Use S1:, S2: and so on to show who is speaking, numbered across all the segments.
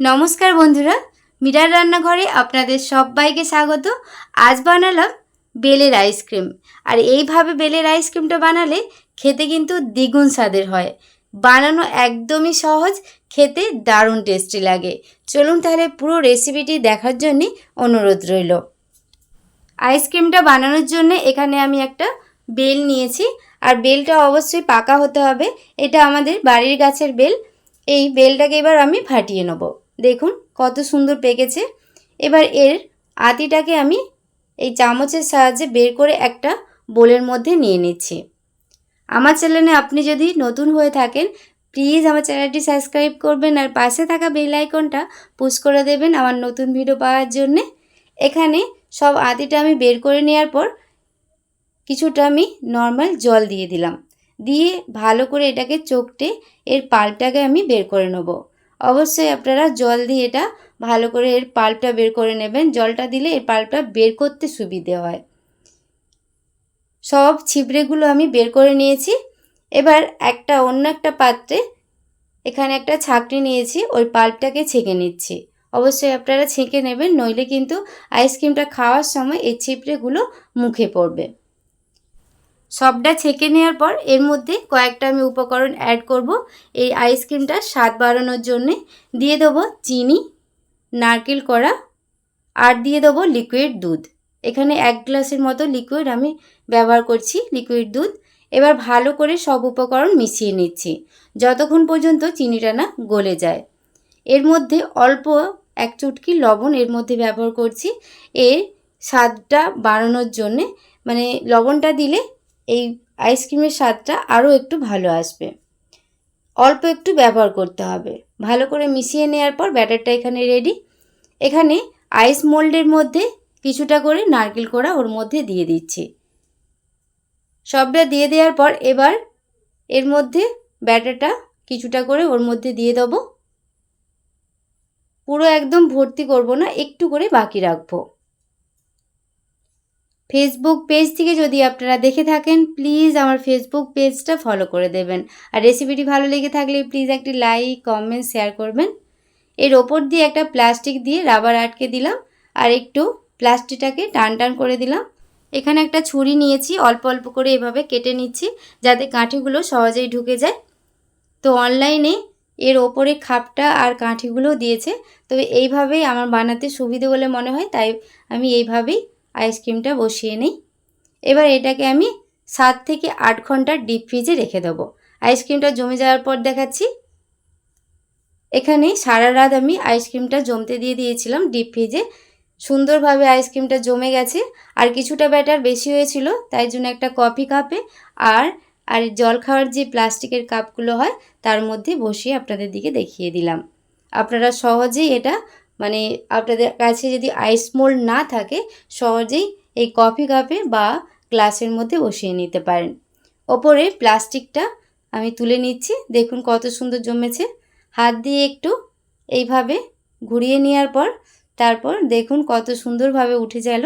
S1: নমস্কার বন্ধুরা, মিরার রান্নাঘরে আপনাদের সবাইকে স্বাগত। আজ বানালাম বেলের আইসক্রিম আর এইভাবে বেলের আইসক্রিমটা বানালে খেতে কিন্তু দ্বিগুণ স্বাদের হয়। বানানো একদমই সহজ, খেতে দারুণ টেস্টি লাগে। চলুন তাহলে পুরো রেসিপিটি দেখার জন্যে অনুরোধ রইল। আইসক্রিমটা বানানোর জন্য এখানে আমি একটা বেল নিয়েছি। আর বেলটা অবশ্যই পাকা হতে হবে। এটা আমাদের বাড়ির গাছের বেল। এই বেলটাকে এবার আমি ফাটিয়ে নেব। দেখুন, কত সুন্দর পেকেছে। এবার এর আতিটাকে আমি এই চামচের সাহায্যে বের করে একটা বোলের মধ্যে নিয়ে নিচ্ছি। আমার চ্যানেলে আপনি যদি নতুন হয়ে থাকেন, প্লিজ আমার চ্যানেলটি সাবস্ক্রাইব করবেন আর পাশে থাকা বেল আইকনটা পুশ করে দেবেন আমার নতুন ভিডিও পাওয়ার জন্যে। এখানে সব আতিটা আমি বের করে নেওয়ার পর কিছুটা আমি নর্মাল জল দিয়ে দিলাম। দিয়ে ভালো করে এটাকে চোখটে এর পাল্পটাকে আমি বের করে নেব। অবশ্যই আপনারা জল দিয়ে এটা ভালো করে এর পাল্পটা বের করে নেবেন। জলটা দিলে এর পাল্পটা বের করতে সুবিধে হয়। সব ছিবড়েগুলো আমি বের করে নিয়েছি। এবার একটা অন্য একটা পাত্রে এখানে একটা ছাকনি নিয়েছি, ওই পাল্পটাকে ছেঁকে নিচ্ছি। অবশ্যই আপনারা ছেঁকে নেবেন, নইলে কিন্তু আইসক্রিমটা খাওয়ার সময় এই ছিপড়েগুলো মুখে পড়বে। সবটা ছেঁকে নেওয়ার পর এর মধ্যে কয়েকটা আমি উপকরণ অ্যাড করব। এই আইসক্রিমটা স্বাদ বাড়ানোর জন্যে দিয়ে দেবো চিনি, নারকেল করা আর দিয়ে দেবো লিকুইড দুধ। এখানে এক গ্লাসের মতো লিকুইড আমি ব্যবহার করছি লিকুইড দুধ। এবার ভালো করে সব উপকরণ মিশিয়ে নিচ্ছি, যতক্ষণ পর্যন্ত চিনিটা না গলে যায়। এর মধ্যে অল্প এক চুটকি লবণ এর মধ্যে ব্যবহার করছি। এর স্বাদটা বাড়ানোর জন্যে মানে লবণটা দিলে এই আইসক্রিমের স্বাদটা আরও একটু ভালো আসবে। অল্প একটু ব্যবহার করতে হবে। ভালো করে মিশিয়ে নেওয়ার পর ব্যাটারটা এখানে রেডি এখানে আইস মোল্ডের মধ্যে কিছুটা করে নারকেল কোড়া ওর মধ্যে দিয়ে দিচ্ছি। সবটা দিয়ে দেওয়ার পর এবার এর মধ্যে ব্যাটারটা কিছুটা করে ওর মধ্যে দিয়ে দেবো। পুরো একদম ভর্তি করব না, একটু করে বাকি রাখব। ফেসবুক পেজ থেকে যদি আপনারা দেখে থাকেন প্লিজ আমার ফেসবুক পেজটা ফলো করে দেবেন। আর রেসিপিটি ভালো লেগে থাকলে প্লিজ একটি লাইক কমেন্ট শেয়ার করবেন। এর ওপর দিয়ে একটা প্লাস্টিক দিয়ে রাবার আটকে দিলাম আর একটু প্লাস্টিকটাকে টান টান করে দিলাম। এখানে একটা ছুরি নিয়েছি, অল্প অল্প করে এভাবে কেটে নিচ্ছি যাতে কাঠিগুলো সহজেই ঢুকে যায়। তো অনলাইনে এর ওপরে খাপটা আর কাঠিগুলো দিয়েছে। তবে এইভাবেই আমার বানাতে সুবিধে বলে মনে হয়, তাই আমি এইভাবেই আইসক্রিমটা বসিয়ে নিই। এবার এটাকে আমি সাত থেকে আট ঘণ্টা ডিপ ফ্রিজে রেখে দেবো। আইসক্রিমটা জমে যাওয়ার পর দেখাচ্ছি। এখানে সারা রাত আমি আইসক্রিমটা জমতে দিয়ে দিয়েছিলাম ডিপ ফ্রিজে। সুন্দরভাবে আইসক্রিমটা জমে গেছে। আর কিছুটা ব্যাটার বেশি হয়েছিল, তাই জন্য একটা কফি কাপে আর আর জল খাওয়ার যে প্লাস্টিকের কাপগুলো হয়, তার মধ্যে বসিয়ে আপনাদের দিকে দেখিয়ে দিলাম। আপনারা সহজেই এটা মানে আপনাদের কাছে যদি আইস মোল্ড না থাকে, সহজেই এই কফি কাপে বা গ্লাসের মধ্যে বসিয়ে নিতে পারেন। ওপরে প্লাস্টিকটা আমি তুলে নিচ্ছি। দেখুন কত সুন্দর জমেছে। হাত দিয়ে একটু এইভাবে ঘুরিয়ে নেওয়ার পর, তারপর দেখুন কত সুন্দরভাবে উঠে গেল।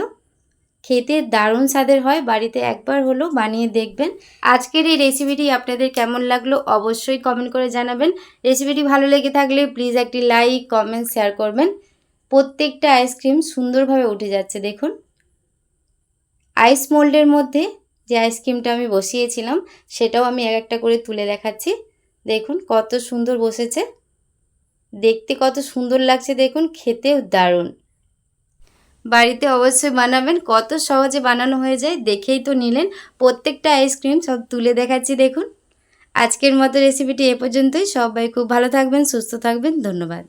S1: খেতে দারুণ স্বাদের হয়, বাড়িতে একবার হলো বানিয়ে দেখবেন। আজকের এই রেসিপিটি আপনাদের কেমন লাগল অবশ্যই কমেন্ট করে জানাবেন। রেসিপিটি ভালো লেগে থাকলে প্লিজ একটি লাইক কমেন্ট শেয়ার করবেন। প্রত্যেকটা আইসক্রিম সুন্দরভাবে উঠে যাচ্ছে, দেখুন। আইস মোল্ডের মধ্যে যে আইসক্রিমটা আমি বসিয়েছিলাম, সেটাও আমি এক একটা করে তুলে দেখাচ্ছি। দেখুন কত সুন্দর বসেছে। দেখতে কত সুন্দর লাগছে, দেখুন, খেতেও দারুণ। বাড়িতে অবশ্যই বানাবেন। কত সহজে বানানো হয়ে যায় দেখেই তো নিলেন। প্রত্যেকটা আইসক্রিম সব তুলে দেখাচ্ছি, দেখুন। আজকের মতো রেসিপিটি এ পর্যন্তই। সবাই খুব ভালো থাকবেন, সুস্থ থাকবেন। ধন্যবাদ।